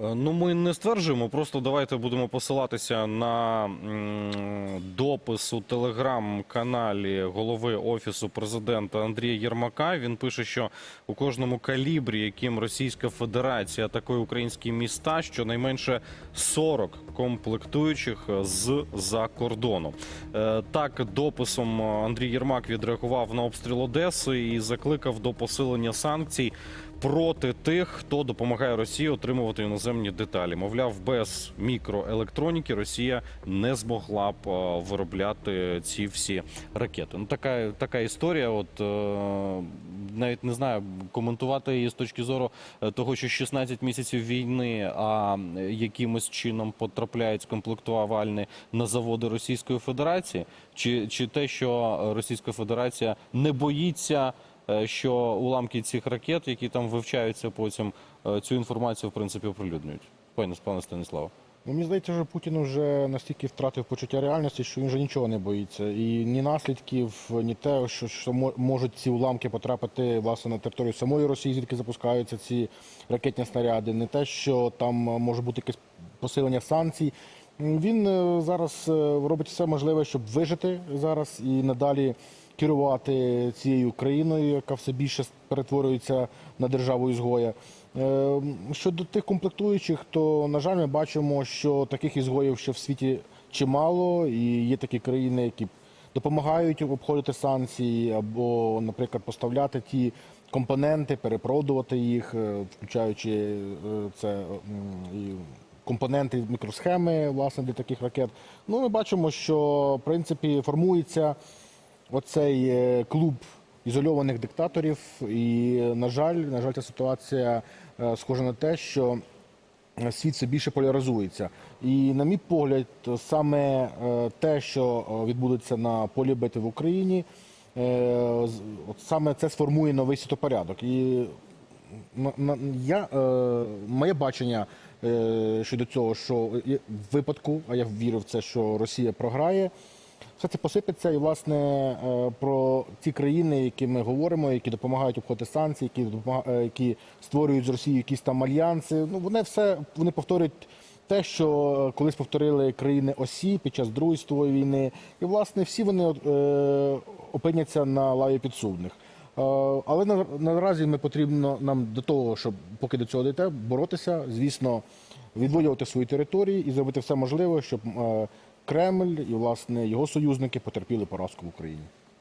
Е, Ну, ми не стверджуємо, просто давайте будемо посилатися на допис у телеграм-каналі голови офісу президента Андрія Єрмака. Він пише, що у кожному калібрі, яким Російська Федерація атакує українські міста, щонайменше 40 комплектуючих з-за кордону. Е, Так, дописом Андрій Єрмак відреагував на обстріл Одеси і закликав до посилення санкцій проти тих, хто допомагає Росії отримувати іноземні деталі. Мовляв, без мікроелектроніки Росія не змогла б е, виробляти ці всі ракети. Ну така така історія. От е, навіть не знаю коментувати її з точки зору е, того, що 16 місяців війни, а якимось чином потрапляють скомплектувальні на заводи Російської Федерації, чи, чи те, що Російська Федерація не боїться. Е, Що уламки цих ракет, які там вивчаються потім, е, цю інформацію в принципі оприлюднюють. Пане пане Станіславе. Ну, мені здається, що Путін вже настільки втратив почуття реальності, що він вже нічого не боїться. І ні наслідків, ні те, що, що можуть ці уламки потрапити власне на територію самої Росії, звідки запускаються ці ракетні снаряди, не те, що там е, може бути якесь посилення санкцій. Він зараз робить все можливе, щоб вижити зараз і надалі керувати цією країною, яка все більше перетворюється на державу ізгоя. Е, Щодо тих комплектуючих, то на жаль, ми бачимо, що таких ізгоїв ще в світі чимало, і є такі країни, які допомагають обходити санкції або, наприклад, поставляти ті компоненти, перепродувати їх, е, включаючи е, це компоненти мікросхеми власне для таких ракет. Ну, ми бачимо, що в принципі формується оцей е, клуб ізольованих диктаторів. І, на жаль, на жаль, ця ситуація е, схожа на те, що е, світ все більше поляризується. І, на мій погляд, саме те, що відбудеться на полі бити в Україні, от саме це сформує новий світопорядок. І я, моє бачення щодо цього, що в випадку, а я вірю в це, що Росія програє, все це посипеться. І, власне, е, про ті країни, які ми говоримо, які допомагають обходити санкції, які, е, які створюють з Росією якісь там альянси, ну вони все вони повторюють. Те, що е, колись повторили країни осі під час Другої світової війни, і власне всі вони е, опиняться на лаві підсудних. Е, Але на- наразі ми потрібно нам до того, щоб поки до цього дійде, боротися, звісно, відвоювати свої території і зробити все можливе, щоб е, Кремль і власне його союзники потерпіли поразку в Україні.